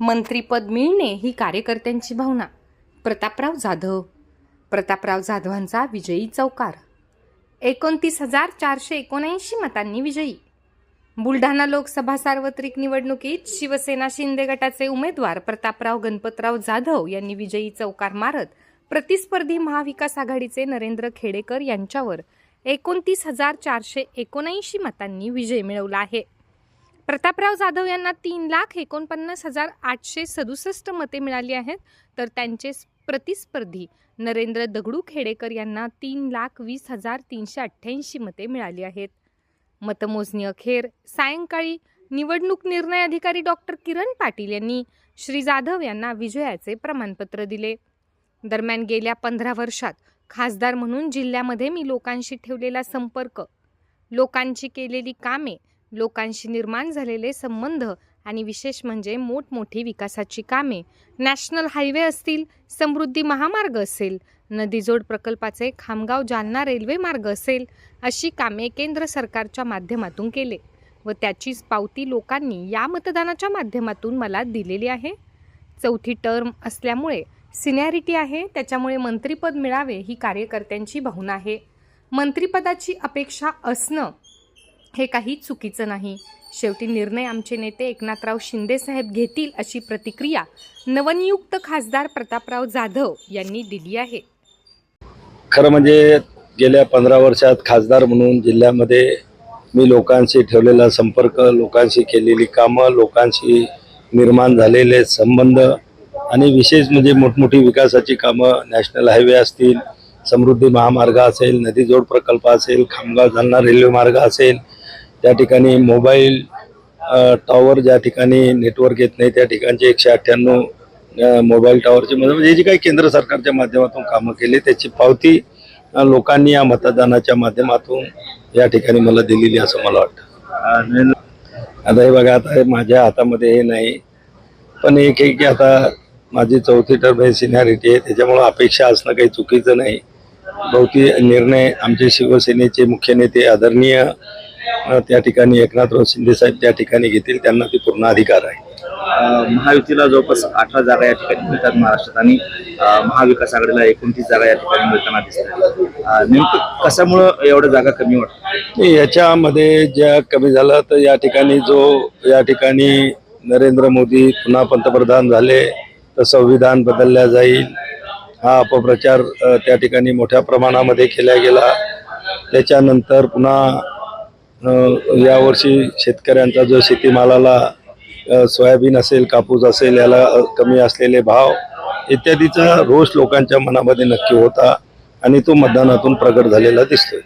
मंत्रीपद मिळणे ही कार्यकर्त्यांची भावना. प्रतापराव जाधव. प्रतापराव जाधवांचा विजयी चौकार. एकोणतीस हजार चारशे एकोणऐंशी मतांनी विजयी. बुलढाणा लोकसभा सार्वत्रिक निवडणुकीत शिवसेना शिंदे गटाचे उमेदवार प्रतापराव गणपतराव जाधव यांनी विजयी चौकार मारत प्रतिस्पर्धी महाविकास आघाडीचे नरेंद्र खेडेकर यांच्यावर एकोणतीस हजार चारशे एकोणऐंशी मतांनी विजय मिळवला आहे. प्रतापराव जाधव यांना तीन लाख एकोणपन्नास हजार आठशे सदुसष्ट मते मिळाली आहेत. तर त्यांचे प्रतिस्पर्धी नरेंद्र दगडू खेडेकर यांना तीन लाख वीस हजार तीनशे अठ्ठ्याऐंशी मते मिळाली आहेत. मतमोजणी अखेर. सायंकाळी निवडणूक निर्णय अधिकारी डॉक्टर किरण पाटील यांनी श्री जाधव यांना विजयाचे प्रमाणपत्र दिले. दरम्यान गेल्या पंधरा वर्षात खासदार म्हणून जिल्ह्यामध्ये मी लोकांशी ठेवलेला संपर्क. लोकांची केलेली कामे लोकांशी निर्माण झालेले संबंध आणि विशेष म्हणजे मोठमोठी विकासाची कामे. नॅशनल हायवे असतील समृद्धी महामार्ग असेल नदीजोड प्रकल्पाचे खामगाव जालना रेल्वे मार्ग असेल अशी कामे केंद्र सरकारच्या माध्यमातून केले व त्याचीच पावती लोकांनी या मतदानाच्या माध्यमातून मला दिलेली आहे. चौथी टर्म असल्यामुळे सिनॅरिटी आहे त्याच्यामुळे मंत्रिपद मिळावे ही कार्यकर्त्यांची भावना आहे. मंत्रिपदाची अपेक्षा असणं हे काही चुकीचं नाही. शेवटी निर्णय आमचे नेते एकनाथराव शिंदेसाहेब घेतील अशी प्रतिक्रिया नवनियुक्त खासदार प्रतापराव जाधव यांनी दिली आहे. खरं म्हणजे गेल्या पंधरा वर्षात खासदार म्हणून जिल्ह्यामध्ये मी लोकांशी ठेवलेला संपर्क लोकांशी केलेली कामं लोकांशी निर्माण झालेले संबंध आणि विशेष म्हणजे मोठमोठी विकासाची कामं नॅशनल हायवे असतील समृद्धी महामार्ग असेल नदीजोड प्रकल्प असेल खामगाव जालना रेल्वे मार्ग असेल त्या ठिकाणी मोबाईल टॉवर ज्या ठिकाणी नेटवर्क येत नाही त्या ठिकाणचे एकशे अठ्ठ्याण्णव मोबाईल टॉवरचे म्हणजे जी काही केंद्र सरकारच्या माध्यमातून कामं केली त्याची पावती लोकांनी या मतदानाच्या माध्यमातून या ठिकाणी मला दिलेली असं मला वाटतं. आता हे बघा आता हे माझ्या हातामध्ये हे नाही पण एक एक की आता माझी चौथी टर्म आहे सिनियरिटी आहे त्याच्यामुळं अपेक्षा असणं काही चुकीचं नाही. बहुती निर्णय आमचे शिवसेनेचे मुख्य नेते आदरणीय त्या ठिकाणी एकनाथराव शिंदे साहेब त्या ठिकाणी घेतील त्यांना ते पूर्ण अधिकार आहे. महायुतीला जवळपास अठरा जागा या ठिकाणी मिळतात महाराष्ट्रात आणि महाविकास आघाडीला एकोणतीस जागा या ठिकाणी मिळताना दिसतात. नेमकं कशामुळं एवढ्या जागा कमी वाटतात? याच्यामध्ये ज्या कमी झालं तर या ठिकाणी जो या ठिकाणी नरेंद्र मोदी पुन्हा पंतप्रधान झाले तर संविधान बदलल्या जाईल. हा अपप्रचार त्या ठिकाणी मोठ्या प्रमाणामध्ये केला गेला. त्याच्यानंतर पुन्हा यावर्षी शेतकऱ्यांचा जो शेतीमालाला सोयाबीन असेल कापूस असेल याला कमी असलेले भाव इत्यादीचा रोष लोकांच्या मनामध्ये नक्की होता आणि तो मतदानातून प्रगट झालेला दिसतोय.